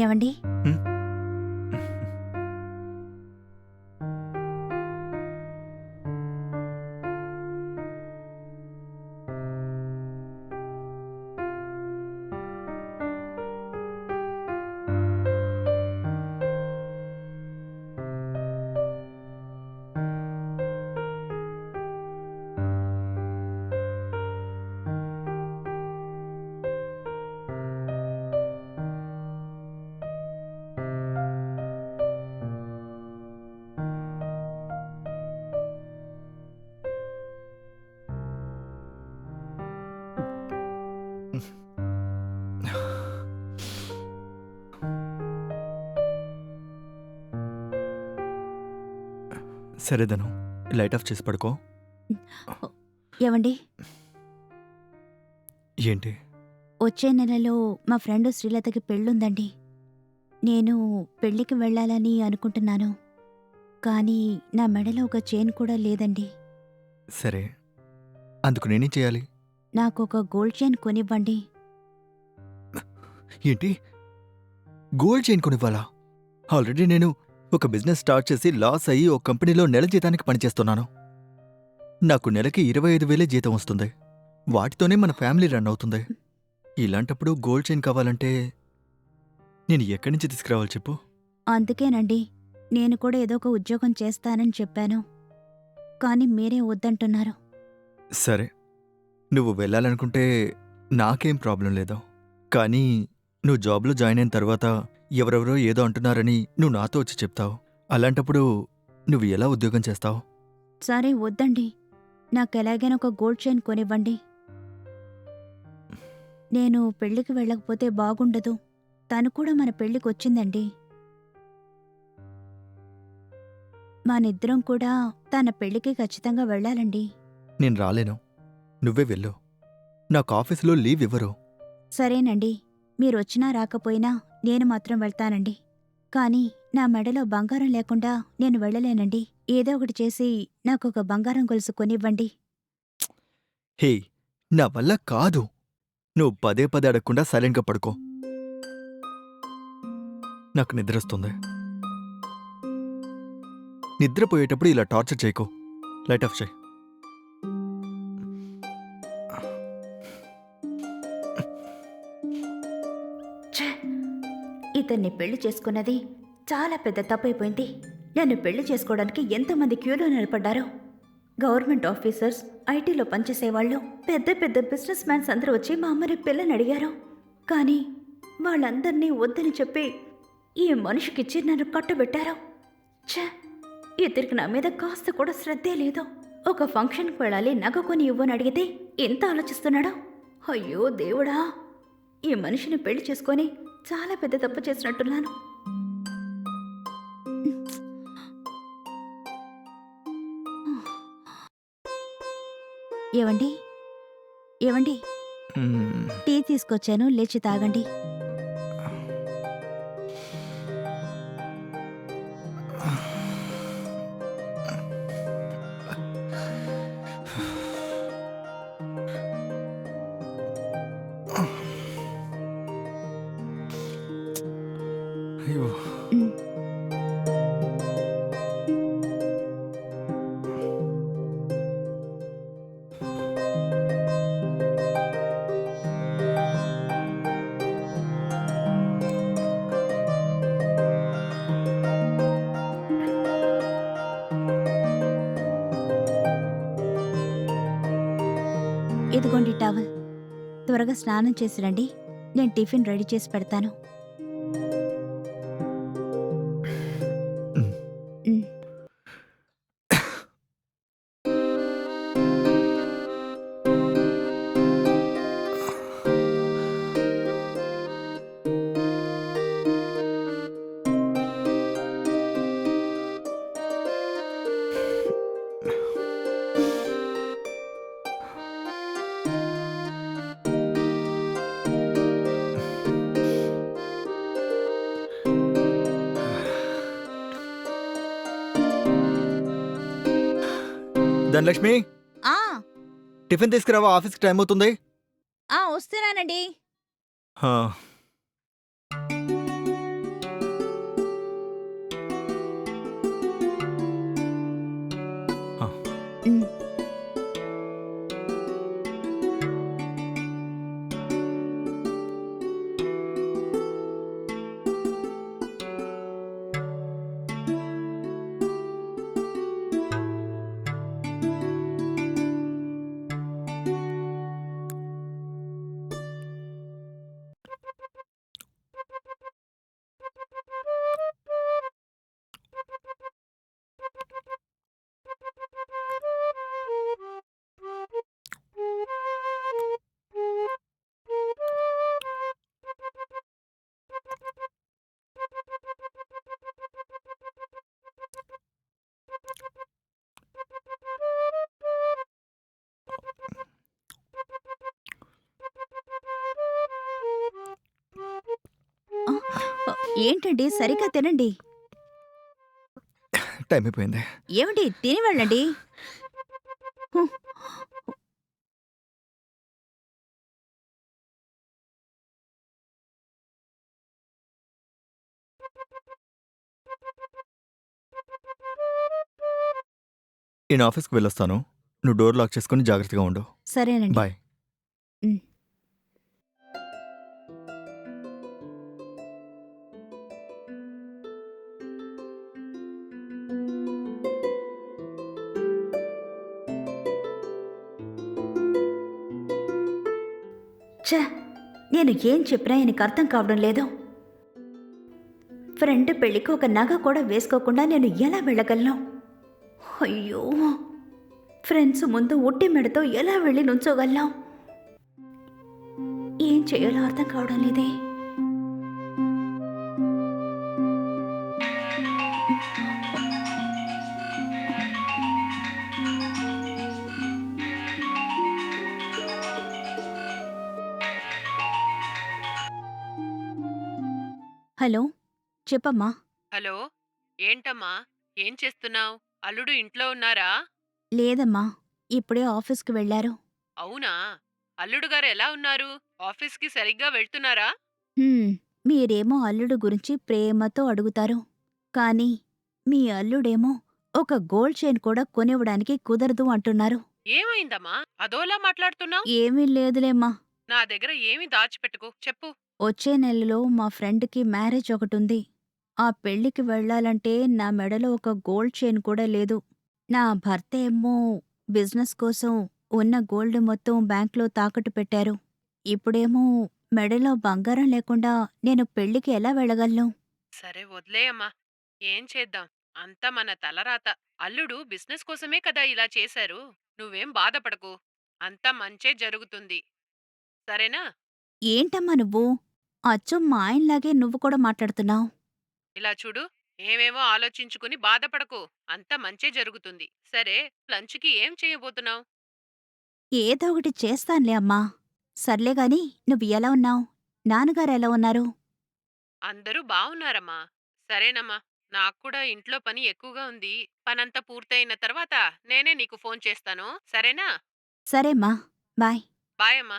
ఏమండి? సరే ధను light of చేసి పడుకో. ఏమండి? ఏంటి? వచ్చే నెలలో మా ఫ్రెండ్ శ్రీలతకి పెళ్ళుందండి. నేను పెళ్ళికి వెళ్ళాలని అనుకుంటున్నాను. కానీ నా మెడలో ఒక చైన్ కూడా లేదండి. సరే. అందుకు నేనేం చేయాలి? నాకు ఒక గోల్డ్ చైన్ కొనివ్వండి. ఏంటి? Gold chain కొనివ్వాలా? ఆల్రెడీ నేను ఒక బిజినెస్ స్టార్ట్ చేసి లాస్ అయ్యి ఒక కంపెనీలో నెల జీతానికి పనిచేస్తున్నాను. నాకు నెలకి ఇరవై ఐదు వేలే జీతం వస్తుంది. వాటితోనే మన ఫ్యామిలీ రన్ అవుతుంది. ఇలాంటప్పుడు గోల్డ్ చైన్ కావాలంటే నేను ఎక్కడి నుంచి తీసుకురావాలి చెప్పు? అందుకేనండి. నేను కూడా ఏదో ఒక ఉద్యోగం చేస్తానని చెప్పాను. కానీ మీరే వద్దంటున్నారు. సరే. నువ్వు వెళ్ళాలనుకుంటే నాకేం ప్రాబ్లం లేదు. కానీ నువ్వు జాబ్లో జాయిన్ అయిన తర్వాత ఎవరెవరో ఏదో అంటున్నారని నువ్వు నాతో వచ్చి చెప్తావు. అలాంటప్పుడు నువ్వు ఎలా ఉద్యోగం చేస్తావు? సరే వద్దండి. నాకు ఎలాగైనా ఒక గోల్డ్ చైన్ కొనివ్వండి. నేను పెళ్ళికి వెళ్ళకపోతే బాగుండదు. తను కూడా మన పెళ్ళికి వచ్చిందండి. మనిద్దరం కూడా తన పెళ్ళికి ఖచ్చితంగా వెళ్ళాలండి. నేను రాలేను. నువ్వే వెళ్ళు. నాకు ఆఫీసులో లీవ్ ఇవ్వరు. సరేనండి. మీరొచ్చినా రాకపోయినా నేను మాత్రం వెళ్తానండి. కానీ నా మెడలో బంగారం లేకుండా నేను వెళ్ళలేనండి. ఏదో ఒకటి చేసి నాకొక బంగారం గొలుసు కొనివ్వండి. హే నా వల్ల కాదు. నువ్వు పదే పదే అడగకుండా సైలెంట్గా పడుకో. నాకు నిద్రొస్తుంది నిద్రపోయేటప్పుడు ఇలా టార్చర్ చేయకు. లైట్ ఆఫ్ చేయి. ఇతన్ని పెళ్ళి చేసుకున్నది చాలా పెద్ద తప్పైపోయింది. నన్ను పెళ్ళి చేసుకోవడానికి ఎంతమంది క్యూలో నిలబడ్డారో. గవర్నమెంట్ ఆఫీసర్స్ ఐటీలో పనిచేసేవాళ్ళు పెద్ద పెద్ద బిజినెస్ మ్యాన్స్ అందరూ వచ్చి మా అమ్మని పిల్లని అడిగారు. కానీ వాళ్ళందరినీ వద్దని చెప్పి ఈ మనిషికిచ్చి నన్ను కట్టుబెట్టారు. ఛ ఇద్దరికి నా మీద కాస్త కూడా శ్రద్ధే లేదు. ఒక ఫంక్షన్కి వెళ్ళాలి నగ కొని ఇవ్వని అడిగితే ఎంత ఆలోచిస్తున్నాడో. అయ్యో దేవుడా! ఈ మనిషిని పెళ్ళి చేసుకొని చాలా పెద్ద తప్పు చేసినట్టున్నాను. ఏవండి? ఏవండి. టీ తీసుకొచ్చాను లేచి తాగండి. అయ్యో. ఇదిగోండి టవల్. త్వరగా స్నానం చేసి రండి. నేను టిఫిన్ రెడీ చేసి పెడతాను. ధనలక్ష్మి? ఆ. టిఫిన్ తీసుకురావా? ఆఫీస్కి టైం అవుతుంది. ఆ వస్తున్నానండి. ఏంటండి? సరిగ్గా తినండి. టైం అయిపోయింది. ఏమిటి తిని వెళ్ళండి నేను ఆఫీస్కి వెళ్ళొస్తాను. నువ్వు డోర్ లాక్ చేసుకుని జాగ్రత్తగా ఉండు. సరేనండి. బాయ్. ఛ నేను ఏం చెప్పినా ఆయనకు అర్థం కావడం లేదు. ఫ్రెండ్ పెళ్ళికి ఒక నగ కూడా వేసుకోకుండా నేను ఎలా వెళ్ళగలను? అయ్యో! ఫ్రెండ్స్ ముందు ఉట్టి మెడతో ఎలా వెళ్ళి నుంచోగలను? ఏం చేయాలో అర్థం కావడం లేదే. హలో చెప్పమ్మా. హలో ఏంటమ్మా? ఏం చేస్తున్నావు? అల్లుడు ఇంట్లో ఉన్నారా? లేదమ్మా ఇప్పుడే ఆఫీస్కి వెళ్ళారు. అవునా? అల్లుడు గారు ఎలా ఉన్నారు? ఆఫీస్కి సరిగ్గా వెళ్తున్నారా? హ్మ్, మీరేమో అల్లుడు గురించి ప్రేమతో అడుగుతారు. కానీ మీ అల్లుడేమో ఒక గోల్డ్ చైన్ కూడా కొనివ్వడానికి కుదరదు అంటున్నారు. ఏమైందమ్మా? అదోలా మాట్లాడుతున్నావు? ఏమీ లేదులేమ్మా. నా దగ్గర ఏమి దాచిపెట్టుకో. చెప్పు. వచ్చే నెలలో మా ఫ్రెండ్కి మ్యారేజ్ ఒకటుంది. ఆ పెళ్ళికి వెళ్ళాలంటే నా మెడలో ఒక గోల్డ్ చైన్ కూడా లేదు. నా భర్త ఏమో బిజినెస్ కోసం ఉన్న గోల్డ్ మొత్తం బ్యాంక్లో తాకట్టు పెట్టారు. ఇప్పుడేమో మెడలో బంగారం లేకుండా నేను పెళ్ళికి ఎలా వెళ్ళగలను? సరే వదిలేయమ్మా ఏం చేద్దాం? అంతా మన తలరాత. అల్లుడు బిజినెస్ కోసమే కదా ఇలా చేశారు. నువ్వేం బాధపడకు. అంతా మంచే జరుగుతుంది. సరేనా? ఏంటమ్మా నువ్వు? అచ్చం! మా ఆయనలాగే నువ్వు కూడా మాట్లాడుతున్నావు. ఇలా చూడు ఏమేమో ఆలోచించుకుని బాధపడకు. అంతా మంచే జరుగుతుంది. సరే లంచ్కి ఏం చేయబోతున్నావు? ఏదో ఒకటి చేస్తానులే అమ్మా. సర్లే గాని నువ్వు ఎలా ఉన్నావు? నాన్నగారు ఎలా ఉన్నారు? అందరూ బావున్నారమ్మా. సరేనమ్మా. నాకు కూడా ఇంట్లో పని ఎక్కువగా ఉంది. పనంతా పూర్తయిన తర్వాత నేనే నీకు ఫోన్ చేస్తాను. సరేనా? సరేమ్మా. బాయ్. బాయ్ అమ్మా.